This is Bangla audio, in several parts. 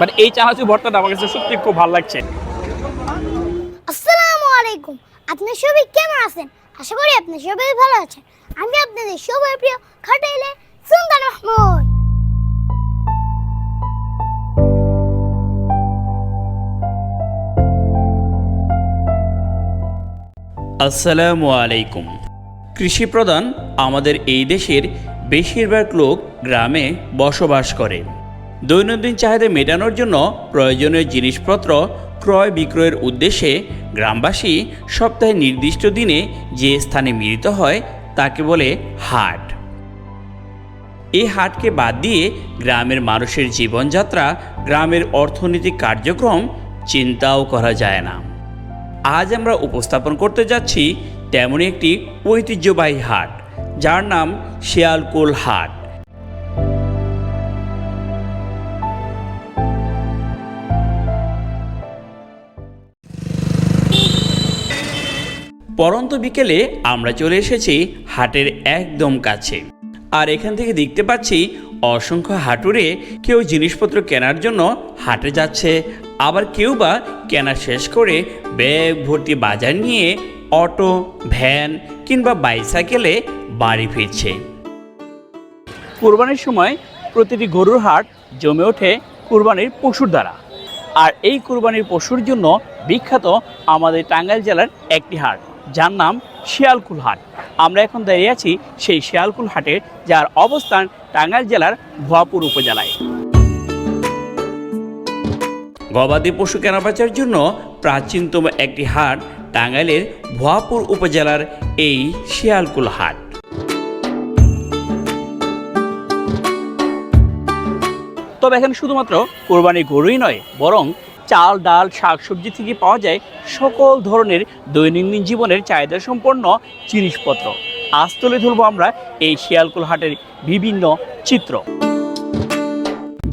মানে এই চানাচুর ভর্তাটা আমার কাছে সত্যি খুব ভালো লাগছে। আসসালামু আলাইকুম। আপনার সবাই কেমন আছেন? আশা করি আপনার সবাই ভালো আছেন। আমি আপনাদের সবার প্রিয় খাটাইলে সুলতান মাহমুদ আসসালামু আলাইকুম। কৃষি প্রধান আমাদের এই দেশের বেশিরভাগ লোক গ্রামে বসবাস করে। দৈনন্দিন চাহিদা মেটানোর জন্য প্রয়োজনীয় জিনিসপত্র ক্রয় বিক্রয়ের উদ্দেশ্যে গ্রামবাসী সপ্তাহে নির্দিষ্ট দিনে যে স্থানে মিলিত হয় তাকে বলে হাট। এই হাটকে বাদ দিয়ে গ্রামের মানুষের জীবনযাত্রা, গ্রামের অর্থনৈতিক কার্যক্রম চিন্তাও করা যায় না। আজ আমরা উপস্থাপন করতে যাচ্ছি তেমনই একটি ঐতিহ্যবাহী হাট, যার নাম শিয়ালকোল হাট। পরন্ত বিকেলে আমরা চলে এসেছি হাটের একদম কাছে। আর এখান থেকে দেখতে পাচ্ছি অসংখ্য হাটুরে কেউ জিনিসপত্র কেনার জন্য হাটে যাচ্ছে, আবার কেউ বা কেনা শেষ করে ব্যাগ ভর্তি বাজার নিয়ে অটো ভ্যান কিংবা বাইসাইকেলে বাড়ি ফিরছে। কুরবানির সময় প্রতিটি গরুর হাট জমে ওঠে কুরবানির পশুর দ্বারা। আর এই কুরবানির পশুর জন্য বিখ্যাত আমাদের টাঙ্গাইল জেলার একটি হাট যার নাম শিয়ালকুল হাট। আমরা এখন দাঁড়িয়ে আছি সেই শিয়ালকুল হাটে যার অবস্থান টাঙ্গাইল জেলার ভুয়াপুর উপজেলায়। গবাদি পশু কেনাবেচার জন্য প্রাচীনতম একটি হাট টাঙ্গাইলের ভুয়াপুর উপজেলার এই শিয়ালকুল হাট। তবে এখানে শুধুমাত্র কোরবানি গরুই নয়, বরং চাল, ডাল, শাকসবজি থেকে পাওয়া যায় সকল ধরনের দৈনন্দিন জীবনের চাহিদা সম্পন্ন জিনিসপত্র। আজ তুলে ধরবো আমরা এই শিয়ালকুল হাটের বিভিন্ন চিত্র।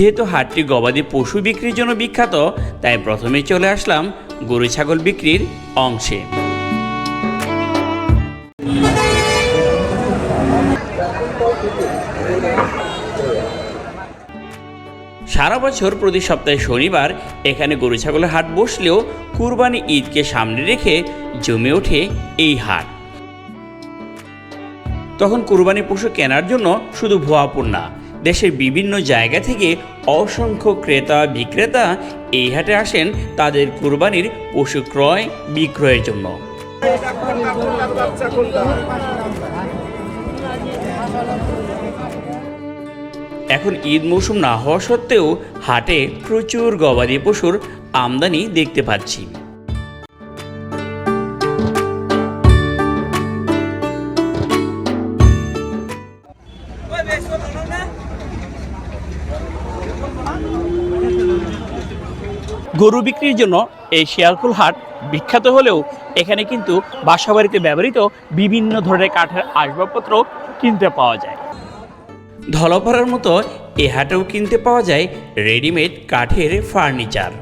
যেহেতু হাটটি গবাদি পশু বিক্রির জন্য বিখ্যাত, তাই প্রথমে চলে আসলাম গরু ছাগল বিক্রির অংশে। সারা বছর প্রতি সপ্তাহে শনিবার এখানে গরু ছাগলের হাট বসলেও কুরবানি ঈদকে সামনে রেখে জমে ওঠে এই হাট। তখন কুরবানি পশু কেনার জন্য শুধু ভুয়াপুর না দেশের বিভিন্ন জায়গা থেকে অসংখ্য ক্রেতা বিক্রেতা এই হাটে আসেন তাদের কুরবানির পশু ক্রয় বিক্রয়ের জন্য। এখন ঈদ মৌসুম না হওয়া সত্ত্বেও হাটে প্রচুর গবাদি পশুর আমদানি দেখতে পাচ্ছি। গরু বিক্রির জন্য এই শিয়ালকুল হাট বিখ্যাত হলেও এখানে কিন্তু বাসাবাড়িতে ব্যবহৃত বিভিন্ন ধরনের কাঠের আসবাবপত্র কিনতে পাওয়া যায়। ধলপাড়ার মতো এ হাটেও কিনতে পাওয়া যায় রেডিমেড কাঠের ফার্নিচার।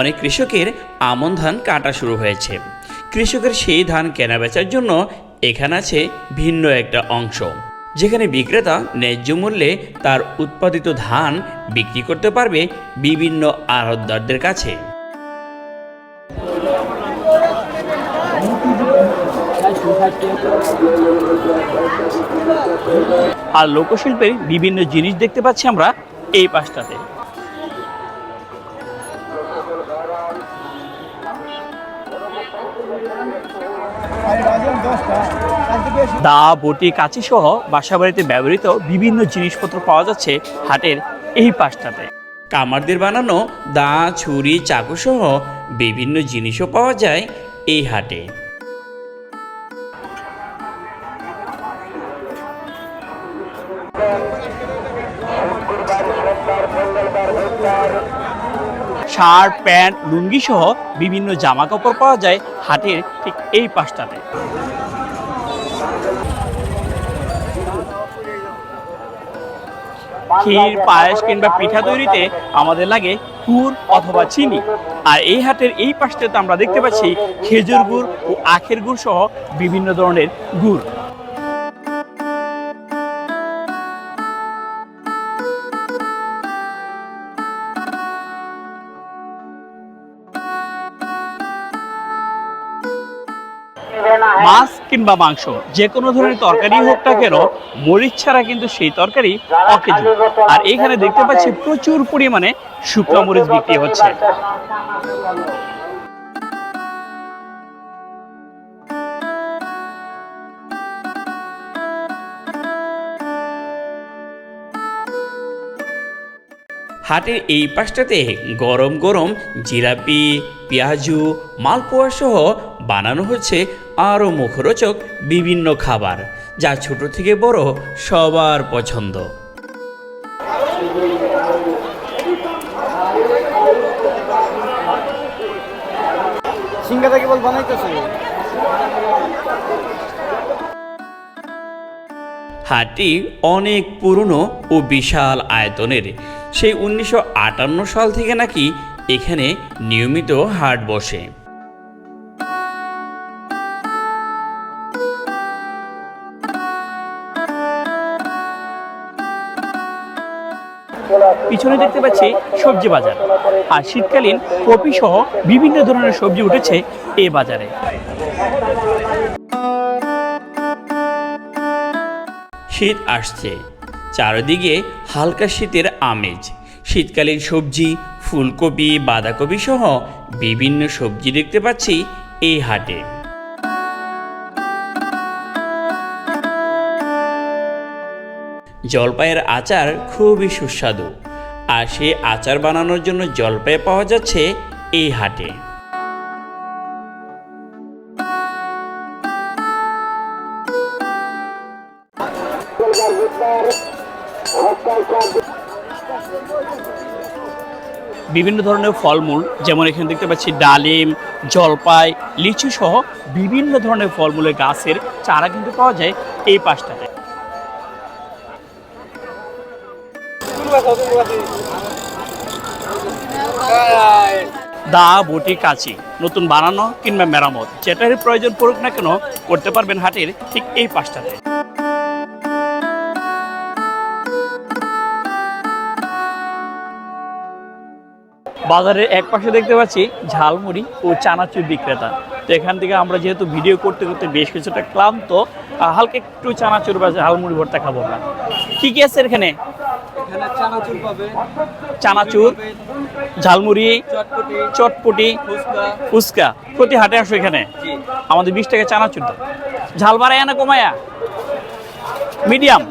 অনেক কৃষকের আমন ধান কাটা শুরু হয়েছে। কৃষকের সেই ধান কেনা বেচার জন্য এখানে আছে ভিন্ন একটা অংশ। যেখানে বিক্রেতা ন্যায্য মূল্যে তার উৎপাদিত ধান বিক্রি করতে পারবে বিভিন্ন আড়তদারদের কাছে। আর লোকশিল্পের বিভিন্ন জিনিস দেখতে পাচ্ছি আমরা এই পাশটাতে। দা, বটি কাঁচি সহ বাসাবাড়িতে ব্যবহৃত বিভিন্ন জিনিসপত্র পাওয়া যাচ্ছে হাটের এই পাশটাতে। কামারদের বানানো দা, ছুরি চাকু সহ বিভিন্ন জিনিসও পাওয়া যায় এই হাটে। শার্ট, প্যান্ট লুঙ্গি সহ বিভিন্ন জামা কাপড় পাওয়া যায় হাটের ঠিক এই পাশটাতে। ক্ষীর, পায়েস কিংবা পিঠা তৈরিতে আমাদের লাগে গুড় অথবা চিনি। আর এই হাটের এই পাশটাতে আমরা দেখতে পাচ্ছি খেজুর গুড় ও আখের গুড় সহ বিভিন্ন ধরনের গুড়। মাছ কিংবা মাংস যে কোনো ধরনের তরকারি হোক না কেন মরিচ ছাড়া কিন্তু সেই তরকারি অকেজো। আর এখানে দেখতে পাচ্ছি প্রচুর পরিমাণে শুকনো মরিচ বিক্রি হচ্ছে। হাটের এই পাশটাতে গরম গরম জিলাপি পেঁয়াজু মালপোয়া সহ বানানো হচ্ছে আরও মুখরোচক বিভিন্ন খাবার যা ছোট থেকে বড় সবার পছন্দ। সিঙ্গারা কেবল বানাইতেছে? হাটটি অনেক পুরনো ও বিশাল আয়তনের। সেই উনিশশো আটান্ন সাল থেকে নাকি এখানে নিয়মিত হাট বসে। পিছনে দেখতে পাচ্ছি সবজি বাজার। আর শীতকালীন কপি সহ বিভিন্ন ধরনের সবজি উঠেছে এই বাজারে। শীত আসছে। চারদিকে হালকা শীতের আমেজ। শীতকালীন সবজি, ফুলকপি, বাঁধাকপি সহ বিভিন্ন সবজি দেখতে পাচ্ছি এই হাটে। জলপাইয়ের আচার খুবই সুস্বাদু। আর সেই আচার বানানোর জন্য জলপাই পাওয়া যাচ্ছে এই হাটে। বিভিন্ন ধরনের ফলমূল, যেমন এখানে দেখতে পাচ্ছি ডালিম, জলপাই, লিচু সহ বিভিন্ন ধরনের ফলমূলের গাছের চারা কিন্তু পাওয়া যায় এই পাশটাতে। দা বটি কাচি, নতুন বানানো কিংবা মেরামত, যেটারই প্রয়োজন পড়ুক না কেন, করতে পারবেন হাটের ঠিক এই পাশটাতে। বাজারের এক পাশে দেখতে পাচ্ছি ঝালমুড়ি ও চানাচুর বিক্রেতা। তো এখান থেকে আমরা যেহেতু ভিডিও করতে করতে বেশ কিছুটা ক্লান্ত হালকা একটু চানাচুর বা ঝালমুড়ি ভর্তা খাব না কি কি আছে এখানে এখানে? চানাচুর ঝালমুড়ি চটপটি ফুচকা। প্রতি হাটে আসো এখানে। আমাদের বিশ টাকা চানাচুর ঝাল বাড়ায় না কমায়া মিডিয়াম।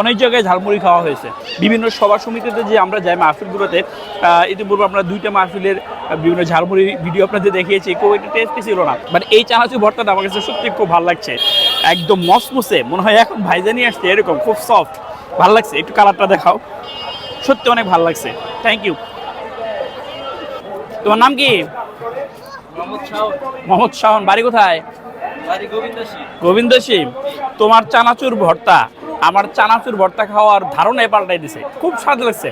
অনেক জায়গায় ঝালমুড়ি খাওয়া হয়েছে। বিভিন্ন সভা সমিতিতে যে আমরা যাই মাহফিলগুলোতে ইতিপূর্বে আমরা দুইটা মাহফিলের বিভিন্ন ঝালমুড়ি ভিডিও আপনাদের দেখিয়েছি খুব একটা টেস্টি ছিল না। বাট এই চানাচুর ভর্তাটা আমার কাছে সত্যি খুব ভালো লাগছে। একদম মসমুসে মনে হয় এখন ভাইজানি আসছে এরকম খুব সফট ভালো লাগছে একটু কালারটা দেখাও। সত্যি অনেক ভালো লাগছে। থ্যাংক ইউ তোমার নাম কি? মোহাম্মদ শাহন বাড়ি কোথায়? গোবিন্দ সিং তোমার চানাচুর ভর্তা। আমার চানাচুর ভর্তা খাওয়ার ধারণায় পাল্টাই দিছে। খুব স্বাদ লাগছে।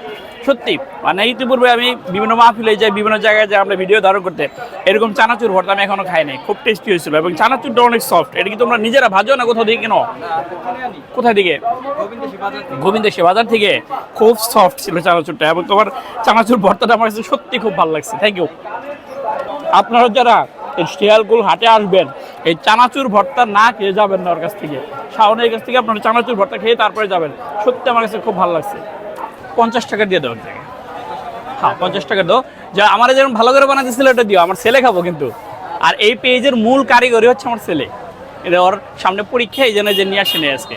সত্যি মানে ইতিপূর্বে আমি বিভিন্ন মাহফিলে যাই, বিভিন্ন জায়গায় যাই, আমরা ভিডিও ধারণ করতে, এরকম চানাচুর ভর্তা আমি এখনও খাই নাই। খুব টেস্টি হয়েছিল এবং চানাচুরটা অনেক সফট এটা কি তোমরা নিজেরা ভাজো না কোথাও দিয়ে কেন? কোথায় থেকে গোবিন্দ বাজার থেকে। খুব সফট ছিল চানাচুরটা এবং তোমার চানাচুর ভর্তাটা আমার কাছে সত্যি খুব ভালো লাগছে। থ্যাংক ইউ আপনারা যারা এই হাটে আসবেন। এই চানাচুর ভর্তা না খেয়ে যাবেন না ওর কাছ থেকে। শাওনের কাছ থেকে আপনারা চানাচুর ভর্তা খেয়ে তারপরে যাবেন। সত্যি আমার কাছে খুব ভালো লাগছে। পঞ্চাশ টাকা দিয়ে দেওয়ার হ্যাঁ পঞ্চাশ টাকা দাও। যা আমার যেমন ভালো করে বানাতেছিল ওটা দিও। আমার ছেলে খাব কিন্তু। আর এই পেজের মূল কারিগরি হচ্ছে আমার ছেলে। এটা ওর সামনে পরীক্ষা এই জন্য যে নিয়ে আসেনি আজকে।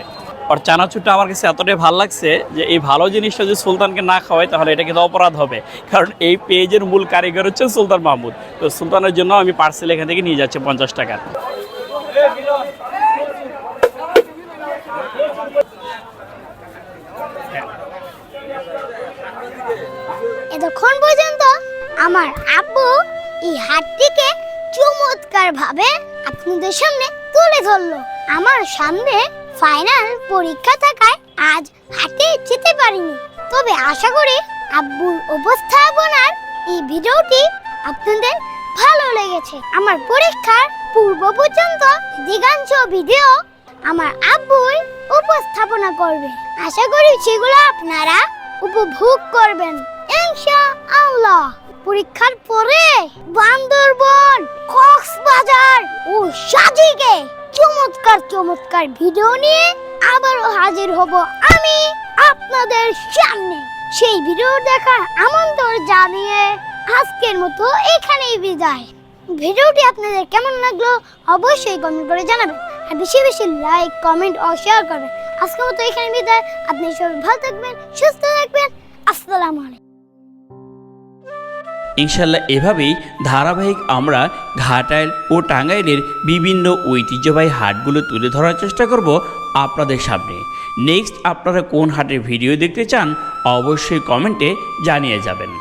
ওর চানাচুরটা আমার কাছে এতটাই ভালো লাগছে যে এই ভালো জিনিসটা যদি সুলতানকে না খাওয়াই, তাহলে এটা কিন্তু অপরাধ হবে। কারণ এই পেজের মূল কারিগর হচ্ছে সুলতান মাহমুদ। তো সুলতানের জন্য আমি পার্সেল এখান থেকে নিয়ে যাচ্ছি পঞ্চাশ টাকা। এতক্ষণ পর্যন্ত আমার আব্বু এই হাটটিকে চমৎকার ভাবে আপনাদের সামনে তুলে ধরলো। আমার সামনে ফাইনাল পরীক্ষা থাকায় আজ হাটে যেতে পারিনি। তবে আশা করি আব্বুর উপস্থাপনার এই ভিডিওটি আপনাদের ভালো লেগেছে। আমার পরীক্ষার পূর্ব পর্যন্ত অধিকাংশ ভিডিও আমার আব্বুই উপস্থাপনা করবে। আশা করি সেগুলো আপনারা উপভোগ করবেন। ইনশা আল্লাহ পরীক্ষার পরে বান্দরবন, কক্সবাজার ও সাজিকে চমৎকার চমৎকার ভিডিও নিয়ে আবারও হাজির হব আমি আপনাদের সামনে। সেই ভিডিও দেখার আমন্ত্রণ জানিয়ে আজকের মতো এখানেই বিদায়। ভিডিওটি আপনাদের কেমন লাগল অবশ্যই কমেন্ট করে জানাবেন। আর বেশি বেশি লাইক কমেন্ট ও শেয়ার করবেন। আজকের মতো এখানে বিদায়। আপনি সবাই ভালো থাকবেন, সুস্থ থাকবেন। আসসালামু আলাইকুম। ইনশাল্লাহ এভাবেই ধারাবাহিক আমরা ঘাটাইল ও টাঙ্গাইলের বিভিন্ন ঐতিহ্যবাহী হাটগুলো তুলে ধরার চেষ্টা করব আপনাদের সামনে। নেক্সট আপনারা কোন হাটের ভিডিও দেখতে চান, অবশ্যই কমেন্টে জানিয়ে যাবেন।